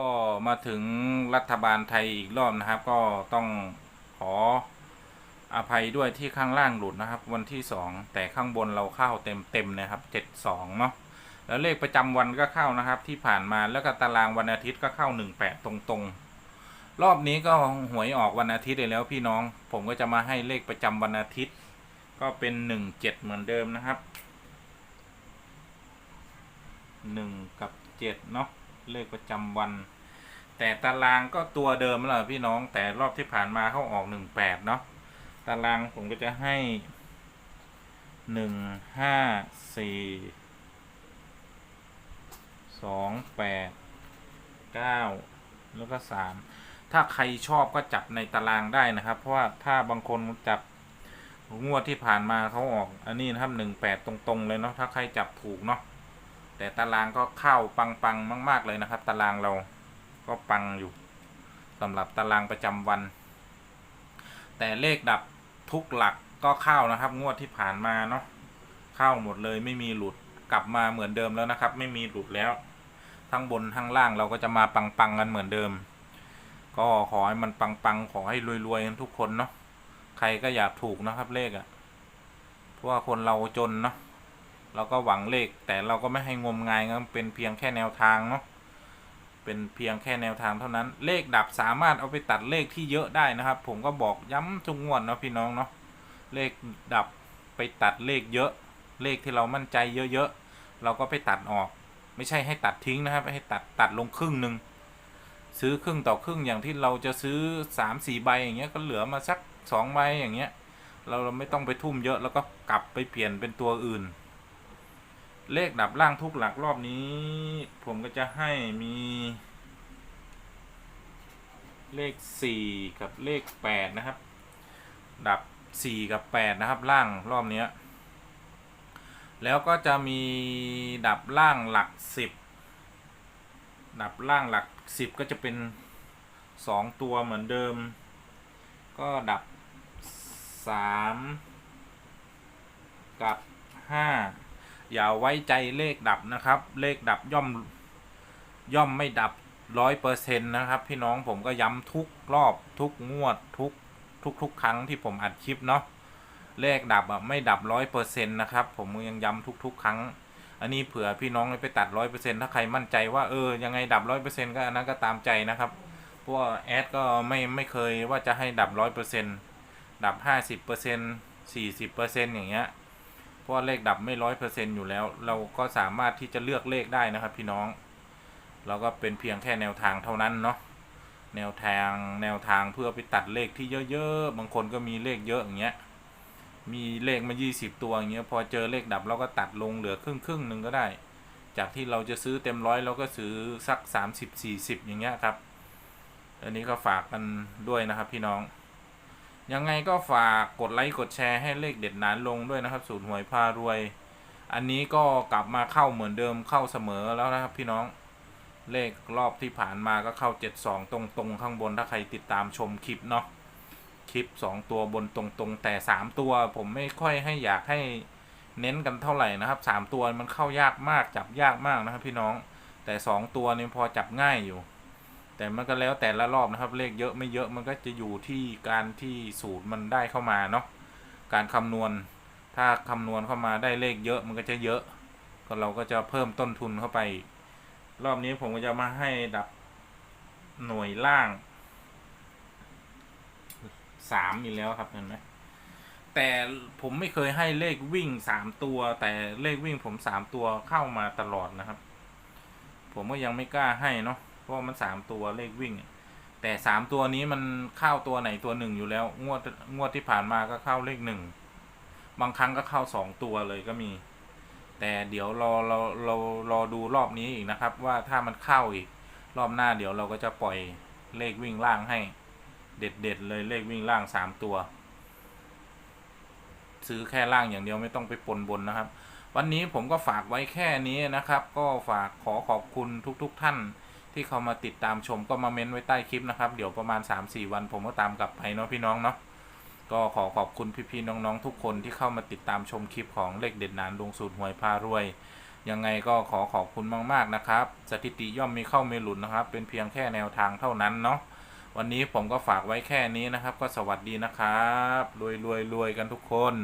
ก็มาถึงรัฐบาลไทยอีกรอบนะครับ ก็ต้องขออภัยด้วยที่ข้างล่างหลุดนะครับ วันที่สองแต่ข้างบนเราเข้าเต็มเต็มนะครับเจ็ดสองเนาะแล้วเลขประจำวันก็เข้านะครับ ที่ผ่านมาแล้วก็ตารางวันอาทิตย์ก็เข้าหนึ่งแปดตรงๆ รอบนี้ก็หวยออกวันอาทิตย์เลยแล้วพี่น้อง ผมก็จะมาให้เลขประจำวันอาทิตย์ ก็เป็นหนึ่งเจ็ดเหมือนเดิมนะครับหนึ่งกับเจ็ดเนาะ เลขประจำวัน แต่ตารางก็ตัวเดิมแล้วพี่น้องแต่รอบที่ผ่านมาเขาออกหนึ่งแปดเนาะตารางผมก็จะให้หนึ่งห้าสี่สองแปดเก้าแล้วก็สามถ้าใครชอบก็จับในตารางได้นะครับ เพราะว่าถ้าบางคนจับงวดที่ผ่านมาเขาออก อันนี้นะครับหนึ่งแปดตรงๆเลยเนาะถ้าใครจับถูกเนาะ แต่ตารางก็เข้าปังๆมาก ๆ เลยนะครับ ตารางเราก็ปังอยู่สำหรับตารางประจำวัน แต่เลขดับทุกหลักก็เข้านะครับ งวดที่ผ่านมาเนาะเข้าหมดเลยไม่มีหลุดกลับมาเหมือนเดิมแล้วนะครับ ไม่มีหลุดแล้ว ทั้งบนทั้งล่างเราก็จะมาปังๆกันเหมือนเดิม ก็ขอให้มันปังๆขอให้รวยๆกันทุกคนเนาะใครก็อยากถูกนะครับเลขอะ่ะเพราะว่าคนเราจนเนาะ เราก็หวังเลขแต่เราก็ไม่ให้งมงายนะเป็นเพียงแค่แนวทางเนาะเป็นเพียงแค่แนวทางเท่านั้น เลขดับสามารถเอาไปตัดเลขที่เยอะได้นะครับ ผมก็บอกย้ำทุกงวดเนาะพี่น้องเนาะเลขดับไปตัดเลขเยอะ เลขที่เรามั่นใจเยอะๆเราก็ไปตัดออก ไม่ใช่ให้ตัดทิ้งนะครับ ให้ตัดตัดลงครึ่งหนึ่งซื้อครึ่งต่อครึ่งอย่างที่เราจะซื้อสามสี่ใบอย่างเงี้ยก็เหลือมาสักสองใบอย่างเงี้ย เราเราไม่ต้องไปทุ่มเยอะแล้วก็กลับไปเปลี่ยนเป็นตัวอื่น เลขดับล่างทุกหลักรอบนี้ ผมก็จะให้มี เลขสี่กับเลขแปดนะครับ ดับสี่กับแปดนะครับ ล่างรอบนี้แล้วก็จะมีดับล่างหลักสิบดับล่างหลักสิบก็จะเป็นสองตัวเหมือนเดิม ก็ดับสามกับห้า อย่าไว้ใจเลขดับนะครับ เลขดับย่อมย่อมไม่ดับร้อยเปอร์เซ็นต์นะครับ พี่น้องผมก็ย้ำทุกรอบทุกงวดทุกทุกทุกครั้งที่ผมอัดคลิปเนาะเลขดับอะไม่ดับร้อยเปอร์เซ็นต์นะครับ ผมยังย้ำทุก ๆ ครั้ง อันนี้เผื่อพี่น้องไปตัดร้อยเปอร์เซ็นต์ถ้าใครมั่นใจว่าเออยังไงดับร้อยเปอร์เซ็นต์ก็อันนั้นก็ตามใจนะครับเพราะว่าแอดก็ไม่ไม่เคยว่าจะให้ดับร้อยเปอร์เซ็นต์ดับห้าสิบเปอร์เซ็นต์สี่สิบเปอร์เซ็นต์อย่างเงี้ย เพราะเลขดับไม่ร้อยเปอร์เซ็นต์อยู่แล้ว เราก็สามารถที่จะเลือกเลขได้นะครับพี่น้อง เราก็เป็นเพียงแค่แนวทางเท่านั้นเนาะแนวทางแนวทางเพื่อไปตัดเลขที่เยอะๆ บางคนก็มีเลขเยอะอย่างเงี้ย มีเลขมา20 ตัวอย่างเงี้ย พอเจอเลขดับเราก็ตัดลงเหลือครึ่งครึ่งหนึ่งก็ได้ จากที่เราจะซื้อเต็มร้อยเราก็ซื้อสัก 30 40 อย่างเงี้ยครับ อันนี้ก็ฝากกันด้วยนะครับพี่น้อง ยังไงก็ฝากกดไลค์กดแชร์ให้เลขเด็ดนานลงด้วยนะครับ สูตรหวยพารวย อันนี้ก็กลับมาเข้าเหมือนเดิมเข้าเสมอแล้วนะครับพี่น้องเลขรอบที่ผ่านมาก็เข้า 72 ตรงๆข้างบนถ้าใครติดตามชมคลิปเนาะคลิป 2 ตัวบนตรงๆแต่ 3 ตัวผมไม่ค่อยให้อยากให้เน้นกันเท่าไหร่นะครับ 3 ตัวมันเข้ายากมากจับยากมากนะครับพี่น้องแต่ 2 ตัวนี่พอจับง่ายอยู่ แต่มันก็แล้วแต่ละรอบนะครับ เลขเยอะไม่เยอะมันก็จะอยู่ที่การที่สูตรมันได้เข้ามาเนาะการคำนวณ ถ้าคำนวณเข้ามาได้เลขเยอะมันก็จะเยอะ ก็เราก็จะเพิ่มต้นทุนเข้าไป รอบนี้ผมก็จะมาให้ดับหน่วยล่างสามอีกแล้วครับเห็นไหมแต่ผมไม่เคยให้เลขวิ่งสามตัว แต่เลขวิ่งผมสามตัวเข้ามาตลอดนะครับ ผมก็ยังไม่กล้าให้เนาะ เพราะมันสามตัวเลขวิ่ง แต่สามตัวนี้มันเข้าตัวไหนตัวหนึ่งอยู่แล้ว งวดงวดที่ผ่านมาก็เข้าเลขหนึ่งบางครั้งก็เข้าสองตัวเลยก็มี แต่เดี๋ยวรอเราเรารอดูรอบนี้อีกนะครับ ว่าถ้ามันเข้าอีก รอบหน้าเดี๋ยวเราก็จะปล่อยเลขวิ่งล่างให้ เด็ดเด็ดๆเลยเลขวิ่งล่างสามตัว ซื้อแค่ล่างอย่างเดียวไม่ต้องไปปนบนนะครับวันนี้ผมก็ฝากไว้แค่นี้นะครับ ก็ฝากขอขอบคุณทุกๆทท่าน ที่เขามาติดตามชมก็มาเม้นไว้ใต้คลิปนะครับ เดี๋ยวประมาณ 3-4 วันผมก็ตามกลับไปเนาะพี่น้องเนาะก็ขอขอบคุณพี่ๆน้องๆทุกคนที่เข้ามาติดตามชมคลิปของเลขเด็ดนานดวงสูตรหวยพารวย ยังไงก็ขอขอบคุณมากๆนะครับ สถิติย่อมมีเข้ามีหลุดนะครับ เป็นเพียงแค่แนวทางเท่านั้นเนาะวันนี้ผมก็ฝากไว้แค่นี้นะครับ ก็สวัสดีนะครับรวยรวยรวยกันทุกคน